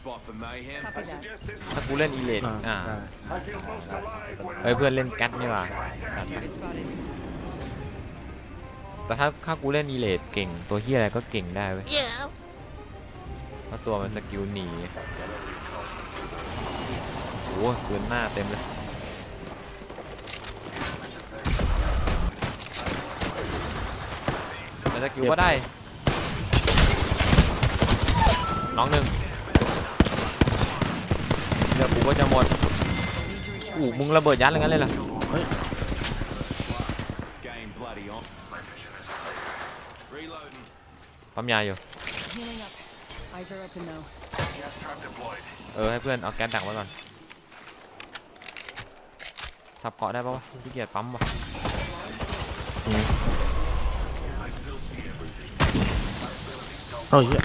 spot for mayhem. Copy that. ถ้ากูเล่นอีเลดอ่าอ่าได้เฮ้ยเพื่อนเล่นแก๊สนี่หว่าจัดไป Target spotted. แต่ถ้าถ้ากูเล่นอีเลดเก่ง ตัวเฮียอะไรก็เก่งได้เว้ยเพราะตัวมันสกิลหนีโอ้โหปืนหน้าเต็มเลยแต่สกิลก็ได้ น้องหนึ่งเดี๋ยวกูก็จะหมด Need to อู้ recharge. มึงระเบิดยัดอะไรงั้นเลยเหรอ Game bloody on. Reloading. ปั๊มยาอยู่ Healing up. Eyes are open though. เออให้เพื่อนเอาแก๊สดักไว้ก่อนซับเกาะได้ปะวะขี้เกียจปั๊มวะเอ้าเหี้ย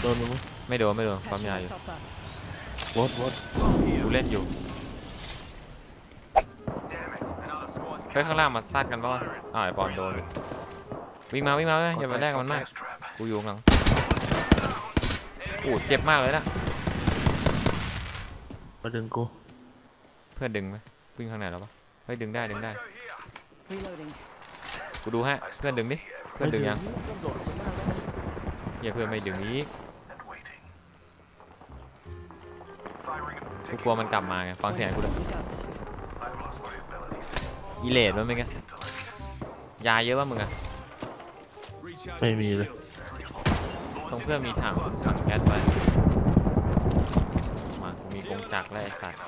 โดนมึงมั้ย ไม่โดนไม่โดนปั๊ม Patching ยาอยู่ myself up. วอดวอดกูเล่นอยู่เฮ้ยข้างล่างมาซัดกันปะวะอ้าวไอ้ปอนโดนวิ่งมาวิ่งมาเว้ยอย่าไปแลกกับมันมากกูอยู่ข้างหลังอู้เจ็บมากเลยนะมาดึงกูเพื่อนดึงไหมวิ่งข้างไหนแล้วปะเฮ้ยดึงได้ดึงได้ Reloading. กูดูฮะเพื่อนดึงดิเพื่อนดึงยังไม่โดดลงไปได้แล้วเฮียเพื่อนไม่ดึงอี กกูกลัวมันกลับมาไงฟังเสียงกูด้วย We got this. อีเลดมันเป็นไงยาเยอะป่ะมึงอะ Recharging ไม่มีเลยตรงเพื่อนมีถังถังแก๊สไว้มากูมีกงจักรและไอ้สัตว์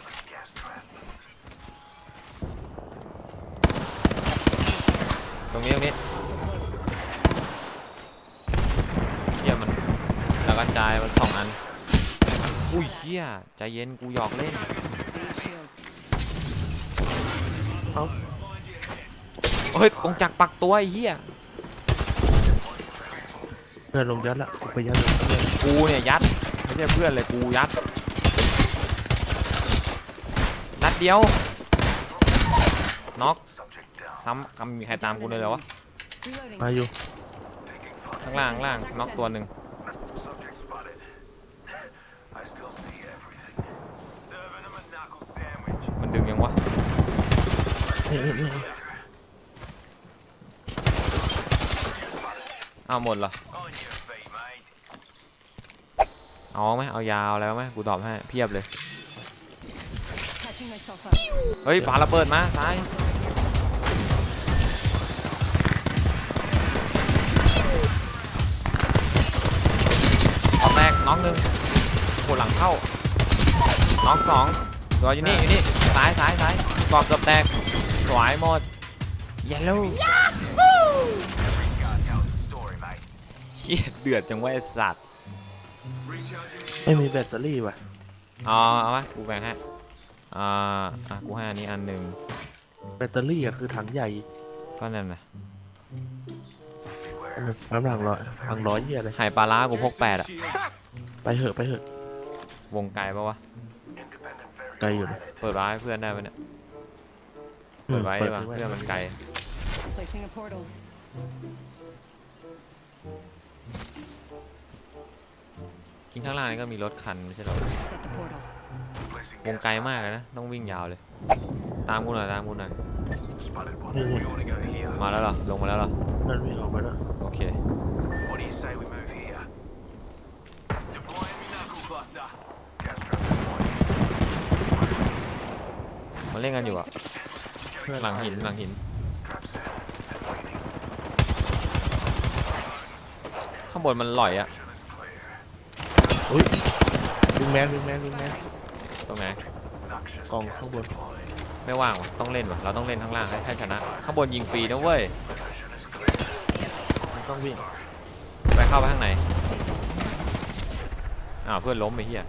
ตรงนี้ตรงนี้เฮียมันแล้วก็จายมันสองอัน อุ้ยเฮียใจเย็นกูหยอกเล่น Need shields. เฮ้ยกงจักรปักตัวไอ้เฮียเพื่อนลงยัดละกูไปยัดเลยเพื่อนกูเนี่ยยัดไม่ใช่เพื่อนเลยกูยัด นัดเดียว น็อกซ้ำกำมีใครตามกูเลยเหรอวะ Reloading. มาอยู่ข้างล่างข้างล่างน็อกตัวหนึ่ง เอาหมดเหรอ เอาไหมเอายาวแล้วไหมกูตอบให้เพียบเลย เฮ้ยปาระเบิดมาซ้ายเอาแตกน้องหนึ่งโหหลังเข้า น้องสองตัวอยู่นี่อยู่นี่ซ้ายซ้ายซ้ายกรอบเกือบแตก สวยหมดเยลโล่เฮียเดือดจังวะไอ้สัตว์ไม่มีแบตเตอรี่ว่ะเอาเอาวะกูแบ่งให้อ่าอะกูให้อันนี้อันหนึ่งแบตเตอรี่อะคือถังใหญ่ก็นั่นนะน้ำหนักร้อยถังร้อยเหี้ยเลยไห่ปลาร้ากูพกแปดอะไปเหอะไปเหอะวงไกลปะวะไกลอยู่นะเปิดร้านให้เพื่อนได้ปะเนี่ย เปิดไว้ดีกว่าเปิดเพื่อนมันไกล Placing a portal. กินข้างล่างนี่ก็มีรถคันไม่ใช่เหรอ Set the portal. วงไกลมากเลยนะ ต้องวิ่งยาวเลย ตามกูหน่อยตามกูหน่อยนี่นี่มาแล้วเหรอ ลงมาแล้วเหรอเพื่อนวิ่งออกไปแล้วโอเค What do you say we move here? Deploying me knuckle cluster. มาเล่นกันอยู่อะ หลังหินหลังหิน ข้างบนมันหล่อยอะอุ้ยวิงแมนวิงแมนวิงแมนตรงไหนกองข้างบนไม่ว่างวะต้องเล่นวะเราต้องเล่นข้างล่างให้ให้ชนะ ข้างบนยิงฟรีนะเว้ยมันต้องวิ่งไปเข้าไปข้างในอ้าวเพื่อนล้มไปเฮีย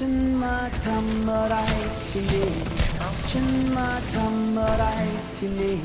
ฉันมาทำอะไรที่นี่ ฉันมาทำอะไรที่นี่